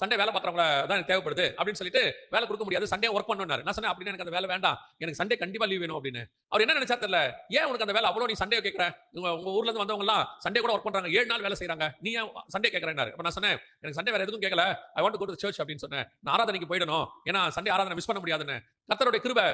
Sunday வேலை பார்க்குறவங்கள தான் எனக்கு தேவைப்படுது அப்படின்னு சொல்லிட்டு வேலை கொடுக்க முடியாது. சண்டே ஒர்க் பண்ணுனாரு நான் சொன்னேன் அப்படின்னு எனக்கு அந்த வேலை வேண்டாம். எனக்கு சண்டே கண்டிப்பா லீவ் வேணும் அப்படின்னு. அவர் என்ன நினைச்சா தெரியல? ஏன் உனக்கு அந்த வேலை அவ்வளோ நீ சண்டே கேட்கற? உங்க உங்க ஊர்ல இருந்து வந்தவங்கலாம் சண்டே கூட ஒர்க் பண்றாங்க. ஏழு நாள் வேலை செய்றாங்க. நீ ஏன் சண்டே கேட்குறேன்னாரு. அப்போ நான் சொன்னேன் எனக்கு சண்டே வேற எதுவும் கேட்கல. I want go to church அப்படின்னு சொன்னேன். நான் ஆராதனைக்கு போயிடணும். ஏன்னா சண்டே ஆராதனை மிஸ் பண்ண முடியாதுன்னு. கத்தருடைய கிருபை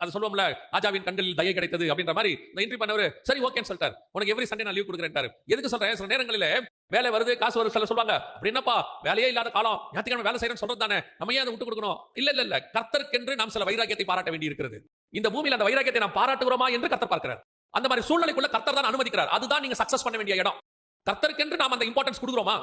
அது சொல்லுவோம்ல ராஜாவின் கண்களில் தயை கிடைத்தது அப்படின்ற மாதிரி இந்த இன்ட்ரி பண்ணவர் சரி ஓகேன்னு சொல்லிட்டார். உனக்கு எவ்ரி சண்டே நான் லீவ் கொடுக்குறேன் எதுக்கு சொல்றேன் சில நேரங்களில் வேலை வருது காசு வருது சில சொல்லுவாங்க அப்படி என்னப்பா? வேலையே இல்லாத காலம். ஞாயிற்றுக்கிழமை வேலை செய்யறேன்னு சொல்றது தானே. நம்ம ஏன் அதை விட்டு கொடுக்கணும்? இல்ல இல்ல இல்ல. கர்த்தருக்கென்று நாம் சில வைராக்கியத்தை பாராட்ட வேண்டி இருக்கிறது இந்த பூமியில் அந்த வைராக்கியத்தை நாம் பாராட்டுகிறோமா என்று கர்த்தர் பார்க்கிறார். அந்த மாதிரி சூழ்நிலைக்குள்ள கர்த்தர் தான் அனுமதிக்கிறார். அதுதான் நீங்க சக்சஸ் பண்ண வேண்டிய இடம். கர்த்தருக்கென்று நாம் அந்த இம்பார்ட்டன்ஸ் கொடுக்குறோமா?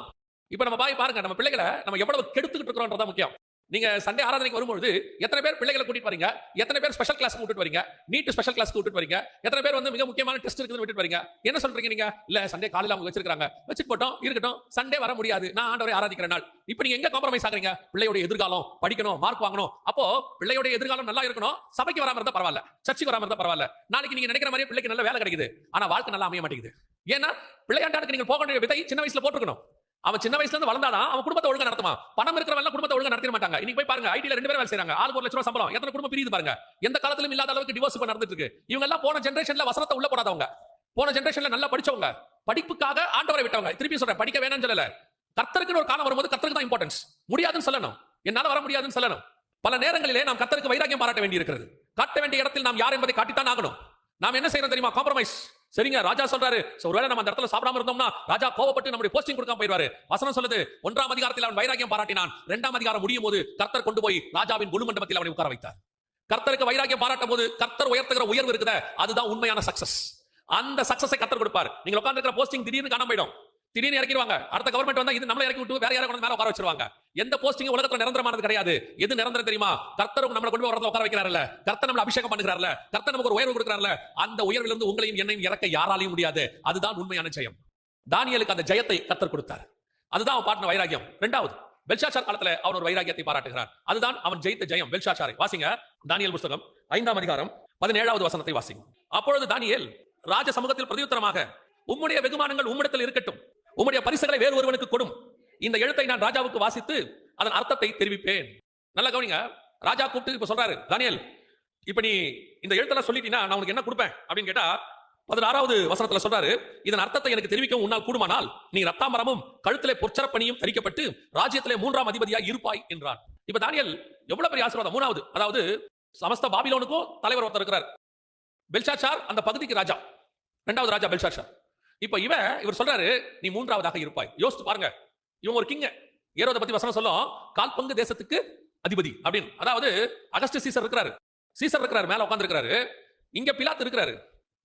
இப்ப நம்ம பாய் பாருங்க நம்ம பிள்ளைகளை நம்ம எவ்வளவு கெடுத்துக்கிட்டு இருக்கிறோம்ன்றதா முக்கியம். நீங்க சண்டே ஆராதனைக்கு வரும்பொழுது எத்தனை பேர் பிள்ளைகளை கூட்டிட்டு வரீங்க? எத்தனை பேர் ஸ்பெஷல் கிளாஸ் கூட்டிட்டு வரீங்க? நீட் ஸ்பெஷல் கிளாஸ் கூட்டிட்டு வரீங்க? எத்தனை பேர் வந்து மிக முக்கியமான டெஸ்ட் இருக்குன்னு விட்டுட்டு வரீங்க? என்ன சொல்றீங்க நீங்க? இல்ல சண்டே காலையில் அவங்க வச்சிருக்காங்க வச்சுட்டு போட்டோம் இருக்கட்டும். சண்டே வர முடியாது. நான் ஆண்டவரை ஆராதிக்கிற நாள். இப்போ நீங்க எங்க காம்ப்ரமைஸ் ஆகுறீங்க? பிள்ளையோட எதிர்காலம் படிக்கணும் மார்க் வாங்கணும். அப்போ பிள்ளையோட எதிர்காலம் நல்லா இருக்கணும். சபைக்கு வராம இருந்தா பரவாயில்ல. சர்ச்சுக்கு வராம இருந்தா பரவாயில்ல. நாளைக்கு நீங்க நினைக்கிற மாதிரி பிள்ளைக்கு நல்ல வேலை கிடைக்குது. ஆனா வாழ்க்கை நல்லா அமைய மாட்டேங்குது. ஏன்னா பிள்ளையாண்டாருக்கு நீங்க போக வேண்டிய விதை சின்ன வயசுல போட்டுருக்கணும். அவன் சின்ன வயசுல இருந்து வளர்ந்தாதான் அவன் குடும்பத்தை ஒழுங்கா நடத்துமா பணம் இருக்கிறவங்க குடும்பத்தை ஒழுங்கா நடத்திட மாட்டாங்க. இன்னைக்கு போய் பாருங்க ஐடில ரெண்டு பேரும் வேலை செய்யறாங்க ஆளுக்கு ஒரு லட்சம் ரூபாய் சம்பளம். எத்தனை குடும்பம் பிரியுது பாருங்க. எந்த காலத்திலும் இல்லாத அளவுக்கு டிவோர்ஸ் இப்ப நடந்துட்டு இருக்கு. இவங்க எல்லாம் போன ஜென்ரேஷன்ல வசனத்தை உள்ள போடாதவங்க. போன ஜென்ரேஷன்ல நல்லா படிச்சவங்க. படிப்புக்காக ஆண்டவரை விட்டவங்க. திருப்பி சொல்றேன் படிக்க வேணாம்னு சொல்லல. கத்தருக்குன்னு ஒரு காலம் வரும்போது கத்தருக்கு தான் இம்பார்ட்டன்ஸ் முடியாதுன்னு சொல்லணும். என்னால வர முடியாதுன்னு சொல்லணும். பல நேரங்களிலே நாம் கத்தருக்கு வைராக்கியம் பாராட்ட வேண்டி இருக்கிறது காட்ட வேண்டிய இடத்தில் நாம் யார் என்பதை காட்டித்தான் ஆகணும். நாம் என்ன செய்யறோம் தெரியுமா? காம்ப்ரமைஸ் சரிங்க ராஜா சொல்றாரு. ஒருவேளை நம்ம அந்த இடத்துல சாப்பிடாம இருந்தோம்னா ராஜா கோவப்பட்டு நம்முடைய போஸ்டிங் கொடுக்காம போயிடுவாரு. வசனம் சொல்லுது ஒன்றாம் அதிகாரத்தில் அவன் வைராக்கியம் பாராட்டினான். இரண்டாம் அதிகாரம் முடியும் போது கர்த்தர் கொண்டு போய் ராஜாவின் குழு மண்டபத்தில் அவனை உட்கார வைத்தார். கர்த்தருக்கு வைராக்கியம் பாராட்டும் போது கர்த்தர் உயர்த்துகிற உயர்வு இருக்குதே அதுதான் உண்மையான சக்சஸ் அந்த சக்சஸை கர்த்தர் கொடுப்பார். நீங்க உட்கார்ந்து இருக்கிற போஸ்டிங் திடீர்னு காணாம போயிடும். திடீர்னு இறக்கிடுவாங்க. அடுத்த கவர்மெண்ட் வந்தா இது நம்மள இறக்கி விட்டு வேற யாரும் கொண்டு மேல உட்கார வச்சிருவாங்க. எந்த போஸ்டிங் உலகத்துல நிரந்தரமானது கிடையாது. எது நிரந்தரம் தெரியுமா? கர்த்தர் நம்மளை கொண்டு போய் உட்கார வைக்கிறாருல்ல. கர்த்தர் நம்மள அபிஷேகம் பண்ணுகிறாருல்ல. கர்த்தர் நமக்கு ஒரு உயர்வு கொடுக்கிறாருல்ல. அந்த உயர்விலிருந்து உங்களையும் என்னையும் இறக்க யாராலையும் முடியாது. அதுதான் உண்மையான ஜெயம். தானியலுக்கு அந்த ஜெயத்தை கர்த்தர் கொடுத்தார். அதுதான் அவன் பாட்டின வைராகியம் ரெண்டாவது பெல்ஷாச்சார் காலத்துல அவன் ஒரு வைராகியத்தை பாராட்டுகிறார் அதுதான் அவன் ஜெயித்த ஜெயம். பெல்ஷாச்சாரை வாசிங்க. தானியல் புஸ்தகம் ஐந்தாம் அதிகாரம் பதினேழாவது வசனத்தை வாசிங்க. அப்பொழுது தானியல் ராஜ சமூகத்தில் பிரதியுத்தரமாக உம்முடைய வெகுமானங்கள் உம்மிடத்தில் இருக்கட்டும். உம்முடைய பரிசுகளை வேறு ஒருவனுக்கு கொடும். இந்த எழுத்தை நான் ராஜாவுக்கு வாசித்து அதன் அர்த்தத்தை தெரிவிப்பேன். நல்லா கவனிங்க. ராஜா கூப்பிட்டு இப்ப சொல்றாரு தானியல் இப்ப நீ இந்த எழுத்தெல்லாம் சொல்லிட்டீங்கன்னா நான் உனக்கு என்ன கொடுப்பேன்? அப்படின்னு கேட்டா பதினாறாவது வசனத்துல சொல்றாரு இதன் அர்த்தத்தை எனக்கு தெரிவிக்கவும் உன்னால் கூடுமானால் நீ ரத்தாமரமும் கழுத்திலே பொற்சரப்பணியும் தரிக்கப்பட்டு ராஜ்யத்திலே மூன்றாம் அதிபதியா இருப்பாய் என்றார் இப்ப தானியல் எவ்வளவு பெரிய ஆசீர்வாதம்? மூணாவது அதாவது சமஸ்த பாபிலோனுக்கும் தலைவர் ஒருத்தர் இருக்கிறார். பெல்ஷாச்சார் அந்த பகுதிக்கு ராஜா. ரெண்டாவது ராஜா பெல்ஷாச்சார் இப்ப இவன் இவர் சொல்றாரு நீ மூன்றாவதாக இருப்பாய். யோசித்து பாருங்க. இவன் ஒரு கிங்க. ஏரோதை பத்தி வசனம் சொல்லும் கால் பங்கு தேசத்துக்கு அதிபதி. அப்படின்னு. அதாவது அகஸ்ட் சீசர் இருக்கிறாரு. சீசர் இருக்கிறாரு மேல உட்கார்ந்து இருக்கிறாரு இங்க பிலாத் இருக்கிறாரு.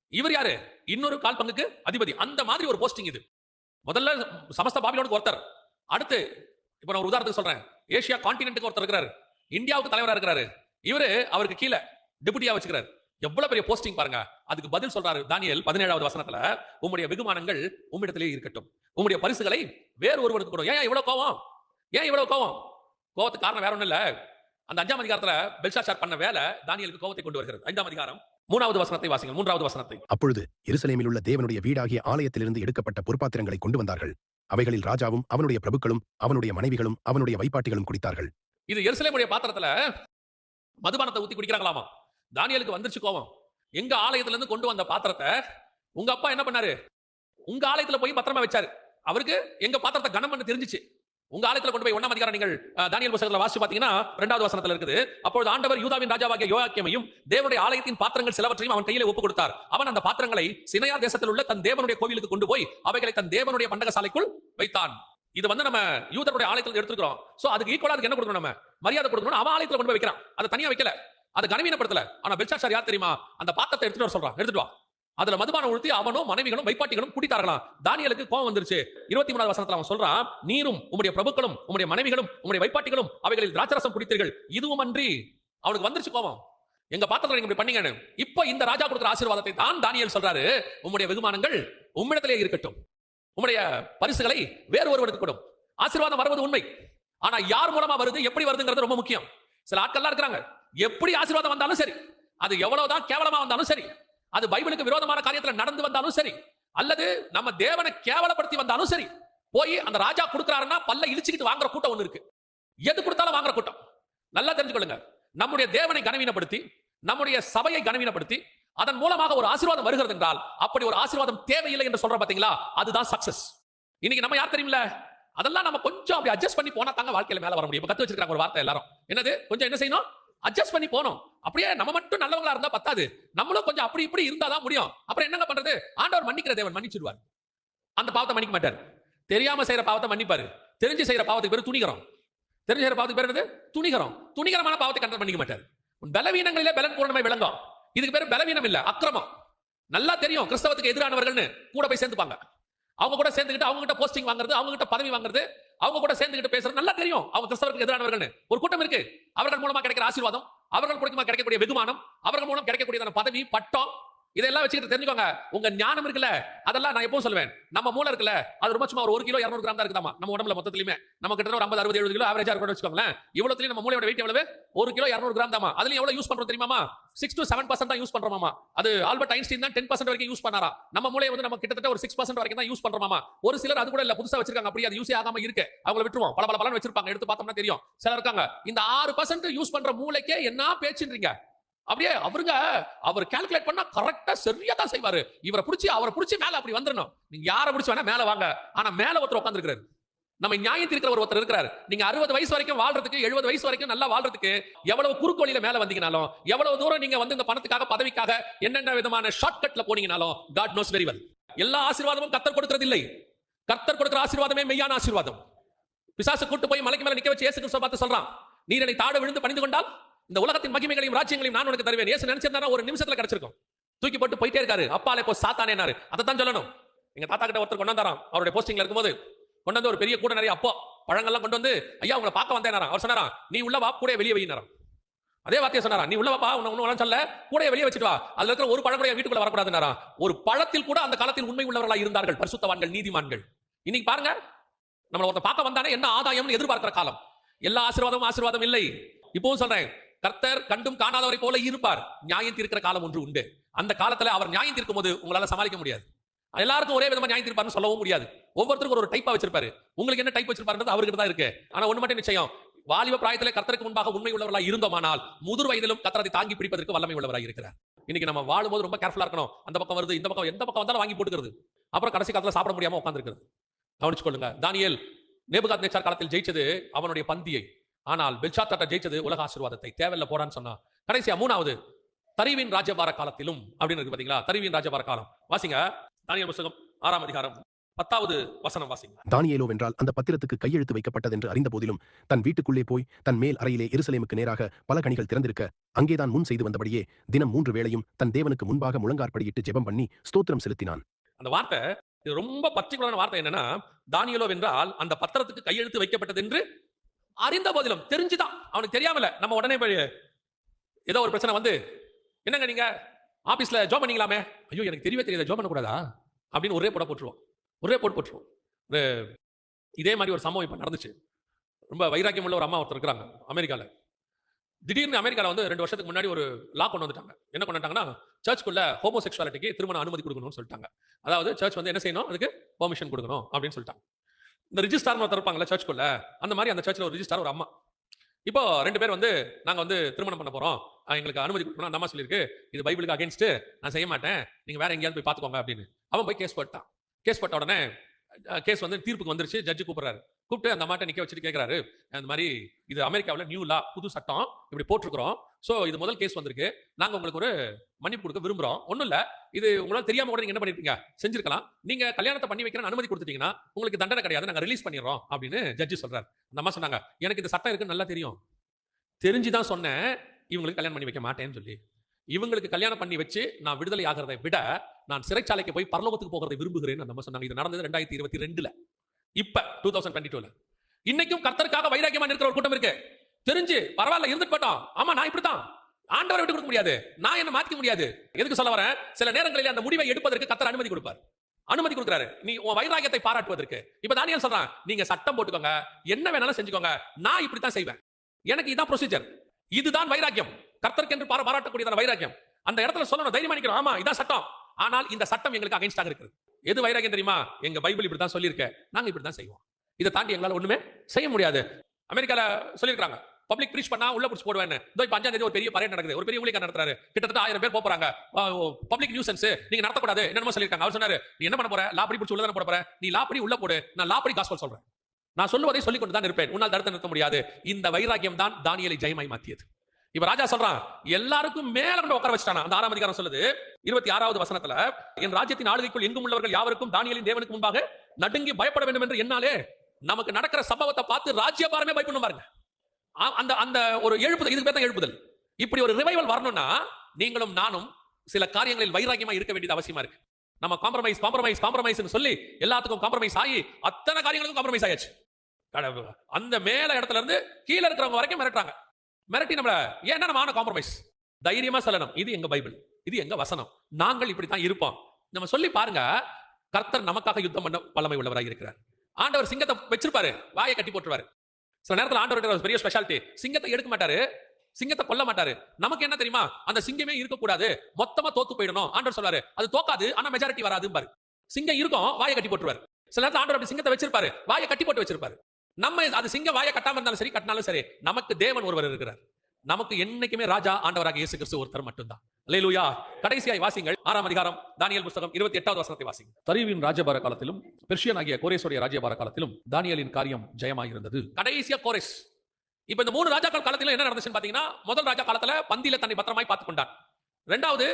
இவர் யாரு? இன்னொரு கால் பங்குக்கு அதிபதி. அந்த மாதிரி ஒரு போஸ்டிங் இது. முதல்ல சமஸ்த பாபிலோனுக்கு ஒருத்தர். அடுத்து இப்ப நான் ஒரு உதாரணத்துக்கு சொல்றேன். ஏசியா கான்டினென்ட்டுக்கு ஒருத்தர் இருக்கிறாரு. இந்தியாவுக்கு தலைவரா இருக்கிறாரு. இவரு அவருக்கு கீழே டெபுட்டியா வச்சுக்கிறாரு. எவ்வளவு பெரிய போஸ்டிங் பாருங்க. அதுக்கு பதில் சொல்றாரு தானியல் பதினேழாவது வசனத்துல உம்முடைய வெகுமானங்கள் உம்மிடத்திலே இருக்கட்டும். உம்முடைய பரிசுகளை வேறு ஒருவருக்கு கொடு. ஏன் இவ்வளவு கோவம் ஏன் இவ்வளவு கோவம் கோவத்துக்கு காரணம் வேற ஒண்ணும் இல்ல. அந்த அஞ்சாம் அதிகாரத்துல பெல்ஷாஷார் பண்ண வேலை தானியலுக்கு கோவத்தை கொண்டு வருகிறது. ஐந்தாம் அதிகாரம் மூணாவது வசனத்தை வாசிங்க. மூன்றாவது வசனத்தை. அப்பொழுது எருசலேமில் உள்ள தேவனுடைய வீடாகிய ஆலயத்திலிருந்து எடுக்கப்பட்ட பொற்பாத்திரங்களை கொண்டு வந்தார்கள். அவைகளில் ராஜாவும் அவனுடைய பிரபுக்களும் அவனுடைய மனைவிகளும் அவனுடைய வைப்பாட்டிகளும் குடித்தார்கள். இது எருசலேமுடைய பாத்திரத்துல மதுபானத்தை ஊத்தி குடிக்கிறாங்களாமா? தானியலுக்கு வந்துருச்சு கோவம் எங்க ஆலயத்துல இருந்து கொண்டு வந்த பாத்திரத்தை உங்க அப்பா என்ன பண்ணாரு? உங்க ஆலயத்துல போய் பத்திரமா வச்சாரு. அவருக்கு எங்க பாத்திரத்தை கனம் பண்ண தெரிஞ்சுச்சு. உங்க ஆலயத்துல கொண்டு போய் ஒன்னாம் அதிகாரம் நீங்கள் தானியல் புத்தகத்துல வாசிச்சு பாத்தீங்கன்னா ரெண்டாவது வசனத்துல இருக்குது. அப்பொழுது ஆண்டவர் யூதாவின் ராஜாவாகிய யோகாக்கியமையும் தேவனுடைய ஆலயத்தின் பாத்திரங்கள் சிலவற்றையும் அவன் கையில ஒப்பு கொடுத்தார். அவன் அந்த பாத்திரங்களை சினையா தேசத்தில் உள்ள தன் தேவனுடைய கோவிலுக்கு கொண்டு போய் அவைகளை தன் தேவனுடைய பண்டகசாலைக்குள் வைத்தான். இது வந்து நம்ம யூதருடைய ஆலயத்தில் எடுத்துக்கிறோம் சோ அதுக்கு ஈக்குவலா அதுக்கு என்ன கொடுக்கணும் நம்ம? மரியாதை கொடுக்கணும் அவன் ஆலயத்துல கொண்டு போய் வைக்கிறான். அதை தனியா வைக்கல. அதை கனவீனப்படுத்தல. ஆனா பெல்ஷாஷார் யார் தெரியுமா? அந்த பாத்திரத்தை எடுத்துட்டு வர சொல்றான். எடுத்துட்டு வா. அதுல மதுபானம் உழுத்தி அவனும் மனைவிகளும் வைப்பாட்டிகளும் குடித்தார்களாம் தானியலுக்கு கோவம் வந்துருச்சு. இருபத்தி மூணாவது வசனத்துல அவன் சொல்றான் நீரும் உம்முடைய பிரபுக்களும் உங்களுடைய மனைவிகளும் உங்களுடைய வைப்பாட்டிகளும் அவைகளில் திராட்சரசம் குடித்தீர்கள். இதுவும் அன்றி அவனுக்கு வந்துருச்சு கோவம் எங்க பாத்திரத்துல நீங்க இப்படி பண்ணீங்கன்னு. இப்ப இந்த ராஜா கொடுக்குற ஆசீர்வாதத்தை தான் தானியல் சொல்றாரு. உங்களுடைய வெகுமானங்கள் உம்மிடத்திலே இருக்கட்டும். உம்முடைய பரிசுகளை வேறு ஒருவருக்கு கொடும். ஆசீர்வாதம் வருவது உண்மை. ஆனா யார் மூலமா வருது எப்படி வருதுங்கிறது ரொம்ப முக்கியம். சில ஆட்கள்லாம் இருக்கிறாங்க. எப்படி ஆசீர்வாதம் வந்தாலும் சரி. அது எவ்வளவுதான் கேவலமா வந்தாலும் சரி. அது பைபிளுக்கு விரோதமான காரியத்துல நடந்து வந்தாலும் சரி. அல்லது நம்ம தேவனை கேவலப்படுத்தி வந்தாலும் சரி. போய் அந்த ராஜா கொடுக்கறாருன்னா பல்ல இழிச்சுக்கிட்டு வாங்குற கூட்டம் ஒன்று இருக்கு. எது கொடுத்தாலும் வாங்குற கூட்டம். நல்லா தெரிஞ்சுக்கொள்ளுங்க. நம்முடைய தேவனை கனவீனப்படுத்தி நம்முடைய சபையை கனவீனப்படுத்தி அதன் மூலமாக ஒரு ஆசீர்வாதம் வருகிறது என்றால் அப்படி ஒரு ஆசீர்வாதம் தேவையில்லை என்று சொல்ற பாத்தீங்களா? அதுதான் சக்சஸ் இன்னைக்கு நம்ம யார் தெரியுமில்ல? அதெல்லாம் நம்ம கொஞ்சம் அப்படி அட்ஜஸ்ட் பண்ணி போனா தாங்க வாழ்க்கையில மேல வர முடியும். கத்து வச்சிருக்காங்க ஒரு வார்த்தை எல்லாரும். என்னது? கொஞ்சம் என்ன செய்யணும்? அட்ஜஸ்ட் பண்ணி போனோம் அப்படியே நம்ம மட்டும் நல்லவங்களா இருந்தா பத்தாது. நம்மளும் கொஞ்சம் அப்படி இப்படி இருந்தாதான் முடியும். அப்புறம் என்னங்க பண்றது? ஆண்டவர் மன்னிக்கிற தேவன் மன்னிச்சிடுவார். அந்த பாவத்தை மன்னிக்க மாட்டார். தெரியாம செய்யற பாவத்தை மன்னிப்பாரு. தெரிஞ்சு செய்யற பாவத்துக்கு பேர் துணிகரம் தெரிஞ்சு செய்யற பாவத்துக்கு பேர் என்னது? துணிகரம் துணிகரமான பாவத்தை கண்டனம் பண்ணிக்க மாட்டார். உன் பலவீனங்களிலே பலன் பூரணமாய் விளங்கும். இதுக்கு பேர் பலவீனம் இல்ல அக்கிரமம். நல்லா தெரியும் கிறிஸ்தவத்துக்கு எதிரானவர்கள்னு கூட போய் சேர்ந்துப்பாங்க. அவங்க கூட சேர்ந்துக்கிட்டு அவங்க கிட்ட போஸ்டிங் வாங்குறது அவங்க கிட்ட பதவி வாங்குறது அவங்க கூட சேர்ந்துகிட்டு பேசுறது நல்லா தெரியும். அவங்க கிறிஸ்தவருக்கு எதிரானவர்கள் ஒரு கூட்டம் இருக்கு. அவர்கள் மூலமா கிடைக்கிற ஆசீர்வாதம் அவர்கள் மூலமா கிடைக்கக்கூடிய வெகுமானம் அவர்கள் மூலம் கிடைக்கக்கூடியதான பதவி பட்டம் இதெல்லாம் வச்சுக்கிட்டு தெரிஞ்சுக்கோங்க. உங்க ஞானம் இருக்குல்ல அதெல்லாம் நான் எப்பவும் சொல்லுவேன். நம்ம மூளை இருக்குல்ல அது ரொம்ப சும்மா ஒரு ஒரு கிலோ இரநூறு கிராம் தான் இருக்குதாமா நம்ம உடம்புல மொத்தத்திலுமே நம்ம கிட்ட ஒரு ஐம்பது அறுபது எழுபது கிலோ ஆவரேஜா இருக்கணும் வச்சுக்கோங்களேன். இவ்வளவுலயும் நம்ம மூளையோட வெயிட் எவ்வளவு? ஒரு கிலோ இரநூறு கிராம் தாமா அதுலயும் எவ்வளவு யூஸ் பண்றோம் தெரியுமா சிக்ஸ் டு செவன் பர்சன்ட் தான் யூஸ் பண்றோமாமா அது ஆல்பர்ட் ஐன்ஸ்டீன் தான் டென் பர்சன்ட் வரைக்கும் யூஸ் பண்ணாரா நம்ம மூளையை வந்து நம்ம கிட்டத்தட்ட ஒரு சிக்ஸ் பர்சன்ட் வரைக்கும் தான் யூஸ் பண்றோமாமா ஒரு சிலர் அது கூட இல்ல புதுசா வச்சிருக்காங்க. அப்படி அது யூஸ் ஆகாம இருக்கு. அவங்கள விட்டுருவோம். பல பல பலன் வச்சிருப்பாங்க. எடுத்து பார்த்தோம்னா தெரியும். சிலர் இருக்காங்க. இந்த ஆறு பர்சன்ட் யூஸ் பண்ற மூளைக்கே என்ன பேச்சுன்றீங்க? அப்படியே அவருங்க அவர் கால்குலேட் பண்ணா கரெக்டா சரியா தான் செய்வாரு. இவரை பிடிச்சி அவரை பிடிச்சி மேல அப்படி வந்துடணும் நீங்க யாரை பிடிச்சி வேணா மேல வாங்க. ஆனா மேல ஒருத்தர் உட்காந்துருக்காரு நம்ம நியாயம் இருக்கிற ஒரு ஒருத்தர் இருக்கிறாரு. நீங்க அறுபது வயசு வரைக்கும் வாழ்றதுக்கு எழுபது வயசு வரைக்கும் நல்லா வாழ்றதுக்கு எவ்வளவு குறுக்கு வழியில மேல வந்தீங்கனாலும் எவ்வளவு தூரம் நீங்க வந்து இந்த பணத்துக்காக பதவிக்காக என்னென்ன விதமான ஷார்ட் கட்ல போனீங்கனாலும் காட் நோஸ் வெரி வெல் எல்லா ஆசீர்வாதமும் கத்தர் கொடுக்கிறது இல்லை கர்த்தர் கொடுக்கிற ஆசீர்வாதமே மெய்யான ஆசீர்வாதம். பிசாசு கூட்டு போய் மலைக்கு மேல நிக்க வச்சு இயேசு சொல்ல பார்த்து சொல்றான். நீர் என்னை தாட விழுந்து பணிந்து கொண்டால் இந்த உலகத்தின் மகிமைகளையும் ராஜ்யங்களையும் நான் உனக்கு தருவேன். ஏசு நினைச்சிருந்தா ஒரு நிமிஷத்துல கிடைச்சிருக்கும். தூக்கி போட்டு போயிட்டே இருக்காரு. அப்பாலே போ சாத்தானேனாரு அதை தான் சொல்லணும். எங்க தாத்தா கிட்ட ஒருத்தர் கொண்டு வந்தாராம் அவருடைய போஸ்டிங்ல இருக்கும்போது கொண்டு வந்து ஒரு பெரிய கூட நிறைய அப்போ பழங்கள்லாம் கொண்டு வந்து ஐயா உங்களை பார்க்க வந்தேனாராம். அவர் சொன்னாராம் நீ உள்ள வா கூட வெளியே வையினாராம். அதே வார்த்தையை சொன்னாரா நீ உள்ள வாப்பா உன்னை ஒன்றும் சொல்ல கூட வெளியே வச்சுட்டு வா. அதுல இருக்கிற ஒரு பழம் கூட வீட்டுக்குள்ள வரக்கூடாதுனாரா ஒரு பழத்தில் கூட அந்த காலத்தில் உண்மை உள்ளவர்களா இருந்தார்கள். பரிசுத்தவான்கள் நீதிமான்கள். இன்னைக்கு பாருங்க நம்மள ஒருத்தர் பார்க்க வந்தானே என்ன ஆதாயம்னு எதிர்பார்க்கிற காலம். எல்லா ஆசீர்வாதமும் ஆசீர்வாதம் இல்லை. இப்பவும் சொல்றேன் கர்த்தர் கண்டும் காணாதவரை போல இருப்பார். நியாயம் தீர்க்கிற காலம் ஒன்று உண்டு. அந்த காலத்துல அவர் நியாயம் தீர்க்கும் போது உங்களால சமாளிக்க முடியாது. எல்லாருக்கும் ஒரே விதமா நியாயம் தீர்ப்பார்னு சொல்லவும் முடியாது. ஒவ்வொருத்தருக்கும் ஒரு டைப்பா வச்சிருப்பாரு. உங்களுக்கு என்ன டைப் வச்சிருப்பாருன்றது அவர்கிட்ட தான் இருக்கு. ஆனா ஒண்ணு மட்டும் நிச்சயம். வாலிப பிராயத்திலே கர்த்தருக்கு முன்பாக உண்மை உள்ளவர்களா இருந்தோமானால் முதிர் வயதிலும் கர்த்தரை தாங்கி பிடிப்பதற்கு வல்லமை உள்ளவராக இருக்கிறார். இன்னைக்கு நம்ம வாழும்போது ரொம்ப கேர்ஃபுல்லா இருக்கணும். அந்த பக்கம் வருது இந்த பக்கம் எந்த பக்கம் வந்தாலும் வாங்கி போட்டுக்கிறது. அப்புறம் கடைசி காலத்துல சாப்பிட முடியாம உட்காந்துருக்கிறது கவனிச்சுக்கொள்ளுங்க. தானியல் நேபுகாத் நேச்சார் காலத்தில் ஜெயிச்சது அவனுடைய பந்தியை. ஆனால் பெல்ஷாத்தாட்ட ஜெயிச்சது உலக ஆசீர்வாதத்தை. தேவையில்ல போடான்னு சொன்னா. கடைசியா மூணாவது தரிவின் ராஜபார காலத்திலும் அப்படின்னு இருக்கு பாத்தீங்களா? தரிவின் ராஜபார காலம். வாசிங்க. தானியல் புஸ்தகம் ஆறாம் அதிகாரம் பத்தாவது வசனம் வாசிங்க. தானியேலோ வென்றால் அந்த பத்திரத்துக்கு கையெழுத்து வைக்கப்பட்டதென்று அறிந்த போதிலும் தன் வீட்டுக்குள்ளே போய் தன் மேல் அறையிலே எருசலேமுக்கு நேராக பல கனிகள் திறந்திருக்க அங்கேதான் முன் செய்து வந்தபடியே தினம் மூன்று வேளையும் தன் தேவனுக்கு முன்பாக முழங்கார்படியிட்டு ஜெபம் பண்ணி ஸ்தோத்திரம் செலுத்தினான். அந்த வார்த்தை இது ரொம்ப பர்டிகுலரான வார்த்தை என்னன்னா தானியலோ வென்றால் அந்த பத்திரத்துக்கு கையெழுத்து வைக்கப்பட்டது என்று அறிந்த போதிலும் தெரிஞ்சுதான். அவனுக்கு தெரியாமல நம்ம உடனே போய் ஏதோ ஒரு பிரச்சனை வந்து என்னங்க நீங்க? ஆபீஸ்ல ஜாப் பண்ணீங்களாமே? ஐயோ எனக்கு தெரியவே தெரியாது. ஜாப் பண்ணக்கூடாதா? அப்படின்னு ஒரே போட போட்டுருவோம். ஒரே போட்டு போட்டுருவோம். ஒரு இதே மாதிரி ஒரு சம்பவம் இப்போ நடந்துச்சு. ரொம்ப வைராக்கியம் உள்ள ஒரு அம்மா ஒருத்தர் இருக்கிறாங்க அமெரிக்காவில் திடீர்னு அமெரிக்காவில் வந்து ரெண்டு வருஷத்துக்கு முன்னாடி ஒரு லா கொண்டு வந்துட்டாங்க. என்ன கொண்டு வந்துட்டாங்கன்னா சர்ச்சுக்குள்ள ஹோமோசெக்சுவாலிட்டிக்கு திருமண அனுமதி கொடுக்கணும்னு சொல்லிட்டாங்க. அதாவது சர்ச் வந்து என்ன செய்யணும்? அதுக்கு பெர்மிஷன் கொடுக்கணும். அப்படின்னு சொல்லிட்டாங்க. இந்த ரிஜிஸ்டார் ஒருத்தர் இருப்பாங்கல்ல சர்ச்சுக்குள்ள அந்த மாதிரி அந்த சர்ச்சில் ஒரு ரிஜிஸ்டார் ஒரு அம்மா. இப்போ ரெண்டு பேர் வந்து நாங்கள் வந்து திருமணம் பண்ண போறோம். எங்களுக்கு அனுமதி கொடுக்கணும் அந்த அம்மா சொல்லியிருக்கு. இது பைபிளுக்கு அகேன்ஸ்ட்டு நான் செய்ய மாட்டேன். நீங்கள் வேற எங்கேயாவது போய் பார்த்துக்கோங்க அப்படின்னு. அவன் போய் கேஸ் போட்டான். கேஸ் போட்ட உடனே கேஸ் வந்து தீர்ப்புக்கு வந்துருச்சு. ஜட்ஜு கூப்பிட்றாரு. கூப்பிட்டு அந்த அம்மாட்ட நிக்க வச்சுட்டு கேட்குறாரு அந்த மாதிரி இது அமெரிக்காவில் நியூ லா புது சட்டம் இப்படி போட்டிருக்கிறோம். ஸோ இது முதல் கேஸ் வந்திருக்கு. நாங்கள் உங்களுக்கு ஒரு மன்னிப்பு கொடுக்க விரும்புகிறோம் ஒன்றும் இல்லை. இது உங்களால் தெரியாமல் கூட நீங்கள் என்ன பண்ணிருக்கீங்க செஞ்சிருக்கலாம். நீங்கள் கல்யாணத்தை பண்ணி வைக்கிறேன்னு அனுமதி கொடுத்துட்டீங்கன்னா உங்களுக்கு தண்டனை கிடையாது. நாங்கள் ரிலீஸ் பண்ணிடுறோம் அப்படின்னு ஜட்ஜி சொல்கிறார் அந்த அம்மா சொன்னாங்க எனக்கு இந்த சட்டம் இருக்குன்னு நல்லா தெரியும். தெரிஞ்சு தான் சொன்னேன். இவங்களுக்கு கல்யாணம் பண்ணி வைக்க மாட்டேன்னு சொல்லி. இவங்களுக்கு கல்யாணம் பண்ணி வச்சு நான் விடுதலை ஆகிறதை விட நான் சிறைச்சாலைக்கு போய் பரலோகத்துக்கு போகிறதை விரும்புகிறேன் அந்த அம்மா சொன்னாங்க. இது நடந்தது ரெண்டாயிரத்தி இருபத்தி ரெண்டுல. இப்ப டூ தௌசண்ட் டுவெண்ட்டி டூல இன்னைக்கும் கர்த்தருக்காக வைராக்கியமா இருக்கிற ஒரு கூட்டம் இருக்கு. தெரிஞ்சு பரவாயில்ல இருந்துட்டு போட்டோம் ஆமா நான் இப்படித்தான். ஆண்டவரை விட்டு கொடுக்க முடியாது. நான் என்ன மாத்திக்க முடியாது. எதுக்கு சொல்ல வரேன்? சில நேரங்களில் அந்த முடிவை எடுப்பதற்கு கத்தர் அனுமதி கொடுப்பார். அனுமதி கொடுக்குறாரு. நீ உன் வைராகியத்தை பாராட்டுவதற்கு. இப்ப தானியல் சொல்றான் நீங்க சட்டம் போட்டுக்கோங்க. என்ன வேணாலும் செஞ்சுக்கோங்க. நான் இப்படித்தான் செய்வேன். எனக்கு இதான் ப்ரொசீஜர் இதுதான் வைராக்கியம். கர்த்தருக்கு என்று பாரா பாராட்டக்கூடியதான வைராக்கியம். அந்த இடத்துல சொல்லணும் தைரியமா ஆமா இதான் சட்டம். ஆனால் இந்த சட்டம் எங்களுக்கு அகைன்ஸ்டாக இருக்குது எது வைராக்கியம் தெரியுமா? எங்க பைபிள் இப்படி தான் சொல்லியிருக்க. நாங்க இப்படி தான் செய்வோம். இதை தாண்டி எங்களால ஒண்ணுமே செய்ய முடியாது. அமெரிக்கால சொல்லியிருக்காங்க பப்ளிக் பிரீச் பண்ணா உள்ள பிடிச்சி போடுவேன் இதோ இப்ப அஞ்சாம் தேதி ஒரு பெரிய பரேட் நடக்குது. ஒரு பெரிய ஊழியர் நடத்துறாரு. கிட்டத்தட்ட ஆயிரம் பேர் போறாங்க பப்ளிக் நியூசன்ஸ் நீங்க நடத்தக்கூடாது. என்னமோ சொல்லியிருக்காங்க. அவர் சொன்னாரு நீ என்ன பண்ண போற? லாப்படி பிடிச்சி உள்ள போட போற? நீ லாப்படி உள்ள போடு. நான் லாப்படி காஸ்பல் சொல்றேன். நான் சொல்லுவதை சொல்லிக் கொண்டு தான் இருப்பேன். உன்னால் தடுத்து நிறுத்த முடியாது. இந்த வைராக்கியம் தான் தானியலை ஜெயமாய் மாத்தியது. இப்ப ராஜா சொல்றான் எல்லாருக்கும் மேல கொண்டு உட்கார வச்சிட்டானா. அந்த ஆறாம் அதிகாரம் சொல்லுது இருபத்தி ஆறாவது வசனத்துல என் ராஜ்யத்தின் ஆளுகைக்குள் எங்கும் உள்ளவர்கள் யாவருக்கும் தானியலின் தேவனுக்கு முன்பாக நடுங்கி பயப்பட வேண்டும் என்று என்னாலே நமக்கு நடக்கிற சம்பவத்தை பார்த்து ராஜ்யபாரமே பயப்படணும் பாருங்க. அந்த அந்த ஒரு எழுப்புதல் இதுக்கு பேர் தான் எழுப்புதல். இப்படி ஒரு ரிவைவல் வரணும்னா நீங்களும் நானும் சில காரியங்களில் வைராக்கியமா இருக்க வேண்டியது அவசியமா இருக்கு. நம்ம காம்ப்ரமைஸ் காம்ப்ரமைஸ் காம்ப்ரமைஸ் சொல்லி எல்லாத்துக்கும் காம்ப்ரமைஸ் ஆகி அத்தனை காரியங்களுக்கும் காம்ப்ரமைஸ் ஆயாச்சு. அந்த மேல இடத்துல இருந்து கீழே இருக்கிறவங்க வரைக்கும் மிரட்டுறாங்க. மிரட்டி நம்மள ஏன்னா நம்ம காம்ப்ரமைஸ் தைரியமா சொல்லணும். இது எங்க பைபிள். இது எங்க வசனம். நாங்கள் இப்படித்தான் இருப்போம். நம்ம சொல்லி பாருங்க கர்த்தர் நமக்காக யுத்தம் பண்ண வல்லமை உள்ளவராக இருக்கிறார். ஆண்டவர் சிங்கத்தை வச்சிருப்பாரு. வாயை கட்டி போட்டுருவாரு. சில நேரத்தில் ஆண்டவர் பெரிய ஸ்பெஷாலிட்டி சிங்கத்தை எடுக்க மாட்டாரு. சிங்கத்தை கொல்ல மாட்டாரு. நமக்கு என்ன தெரியுமா? அந்த சிங்கமே இருக்கக்கூடாது. மொத்தமா தோத்து போயிடணும். ஆண்டவர் சொல்றாரு அது தோக்காது ஆனா மெஜாரிட்டி வராது பாரு சிங்கம் இருக்கும் வாயை கட்டி போட்டுருவாரு. சில நேரத்தில் ஆண்டவர் அப்படி சிங்கத்தை வச்சிருப்பாரு. வாயை கட்டி போட்டு வச்சிருப்பாரு. நம்ம அது சிங்க வாயை கட்டாம இருந்தாலும் சரி கட்டினாலும் சரி நமக்கு தேவன் ஒருவர் இருக்கிறார். நமக்கு என்னைக்குமே ராஜா ஆண்டவராக இயேசு கிறிஸ்து ஒருத்தர் மட்டும்தான். அல்லேலூயா கடைசியாய் வாசிங்கள் ஆறாம் அதிகாரம் தானியல் புஸ்தகம் இருபத்தி எட்டாவது வசனத்தை வாசிங்க தரிவின் ராஜபார காலத்திலும் பெர்ஷியன் ஆகிய கோரேசுடைய ராஜபார காலத்திலும் தானியலின் காரியம் ஜெயமாயிருந்தது. கடைசியா கோரேஸ். இப்ப இந்த மூணு ராஜாக்கள் காலத்துல என்ன நடந்துச்சுன்னு பாத்தீங்கன்னா முதல் ராஜா காலத்துல பந்தியில தன்னை பத்திரமாய் பார்த்துக் கொண்டான் ரெண்டாவது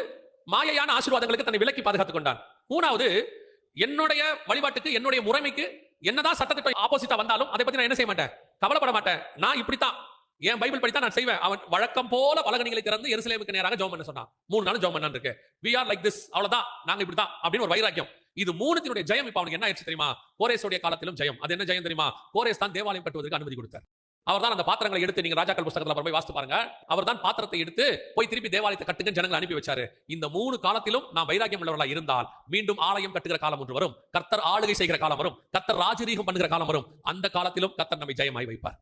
மாயையான ஆசீர்வாதங்களுக்கு தன்னை விலக்கி பாதுகாத்துக் கொண்டான் மூணாவது என்னுடைய வழிபாட்டுக்கு என்னுடைய முறைமைக்கு என்னதான் சட்டத்திட்டம் ஆப்போசிட்டா வந்தாலும் அதை பத்தி நான் என்ன செய்ய மாட்டேன்? கவலைப்பட மாட்டேன். நான் இப்படித்தான். என் பைபிள் படித்தா நான் செய்வேன். அவன் வழக்கம் போல பலகணிகளை திறந்து எருசலேமுக்கு நேராக ஜோம் பண்ண சொன்னான். மூணு நாள் ஜோம் பண்ணான் இருக்கு. வி ஆர் லைக் திஸ் அவ்வளவுதான். நாங்க இப்படிதான் அப்படின்னு ஒரு வைராக்கியம். இது மூணுத்தினுடைய ஜெயம் இப்ப அவனுக்கு என்ன ஆயிடுச்சு தெரியுமா? கோரேஸுடைய காலத்திலும் ஜெயம். அது என்ன ஜெயம் தெரியுமா? கோரேஸ் தான் தேவாலயம் கட்டுவதற்கு அனுமதி கொடுத்தார். அவர் தான் அந்த பாத்திரங்களை எடுத்து நீங்க ராஜாக்கள் புஸ்தகத்துல போய் வாசித்து பாருங்க. அவர் தான் பாத்திரத்தை எடுத்து போய் திருப்பி தேவாலயத்தை கட்டுங்க ஜனங்களை அனுப்பி வச்சாரு. இந்த மூணு காலத்திலும் நான் வைராக்கியம் உள்ளவர்களா இருந்தால் மீண்டும் ஆலயம் கட்டுகிற காலம் ஒன்று வரும். கர்த்தர் ஆளுகை செய்கிற காலம் வரும். கர்த்தர் ராஜரீகம் பண்ணுகிற காலம் வரும். அந்த காலத்திலும் கர்த்தர் நம்மை ஜெயமாய் வைப்பார்.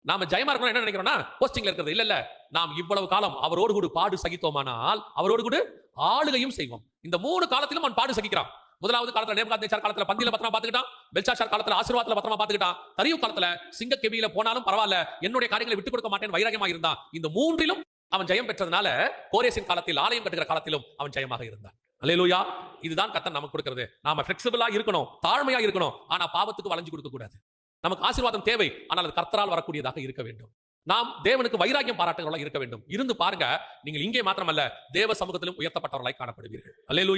நாம ஜெயமா இருக்கணும் என்ன நினைக்கிறோம்னா போஸ்டிங்ல இருக்கிறது. இல்ல இல்ல. நாம் இவ்வளவு காலம் அவரோடு கூட பாடு சகித்தோமானால் அவரோடு கூட ஆளுகையும் செய்வோம். இந்த மூணு காலத்திலும் அவன் பாடு சகிக்கிறான். முதலாவது காலத்துல நேபுகாத்நேச்சார் காலத்துல பந்தியில பத்திரமா பாத்துக்கிட்டான் பெல்சாஷார் காலத்துல ஆசீர்வாதத்துல பத்திரமா பாத்துக்கிட்டான் தரியு காலத்துல சிங்க கெவியில போனாலும் பரவாயில்ல என்னுடைய காரியங்களை விட்டுக் கொடுக்க மாட்டேன் வைராகியமா இருந்தான். இந்த மூன்றிலும் அவன் ஜெயம் பெற்றதுனால கோரேசின் காலத்தில் ஆலயம் கட்டுகிற காலத்திலும் அவன் ஜெயமாக இருந்தான். அலையலூயா இதுதான் கத்தன் நமக்கு கொடுக்கிறது. நாம பிளெக்சிபிளா இருக்கணும் தாழ்மையா இருக்கணும் ஆனா பாவத்துக்கு வளைஞ்சு கொடுக்க கூடாது. நமக்கு ஆசீர்வாதம் தேவை ஆனால் அது கர்த்தரால் வரக்கூடியதாக இருக்க வேண்டும். நாம் தேவனுக்கு வைராக்கியம் பாராட்டுகளா இருக்க வேண்டும். இருந்து பாருங்க நீங்கள் இங்கே மாத்திரமல்ல தேவ சமூகத்திலும் உயர்த்தப்பட்டவர்களாய் காணப்படுவீர்கள். அல்லேலூயா.